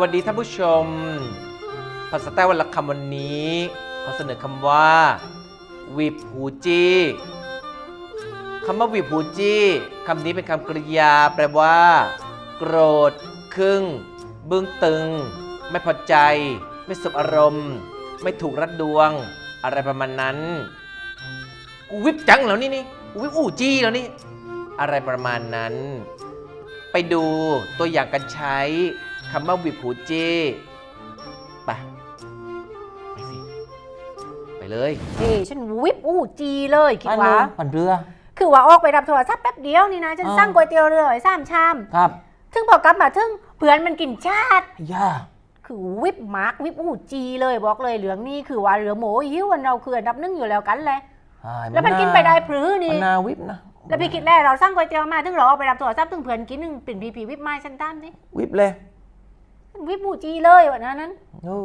วัสดีท่านผู้ชม ภาษาใต้วันละคำวันนี้ขอเสนอคำว่าวิบหูจี้คำว่าวิบหูจี้คำนี้เป็นคำกริยา แปลว่า โกรธคึ่งบึ้งตึง ไม่พอใจ ไม่สบอารมณ์ ไม่ถูกรัดดวง อะไรประมาณนั้น กูวิบจังแล้วนี่นี่กูวิบอูจี้แล้วนี่ อะไรประมาณนั้น ไปดูตัวอย่างการใช้ คำว่าวิบหูจี้ไปไปสิ ไปเลยเฮ้ยฉันวิบอู้จีเลยคิดว่ามันเรือ คือว่าออกไปรับโทรศัพท์แป๊บเดียวนี่นะฉันอ๋อสั่งก๋วยเตี๋ยวเรือไว้สามชาม ครับ ถึงพอกลับมาถึงเพื่อนมันกินชาติย่าคือวิบมาร์กวิบอู้จีเลยบอกเลยเหลืองนี่คือว่าเหลือหมูหิวอันเราคืออันดับหนึ่งอยู่แล้วกันแหละอ้ายแล้วมันกินไปได้พรื้มันี่นนาวิบนะแล้วพี่คิดแล้วเราสั่งก๋วยเตี๋ยวมาถึงเราเอาไปรับโทรศัพท์ถึงเพื่อนกินหนึ่งเป็นพีพีวิบไม้ฉันตามสิวิบเลย วิบูจีเลยวันนั้น โอ้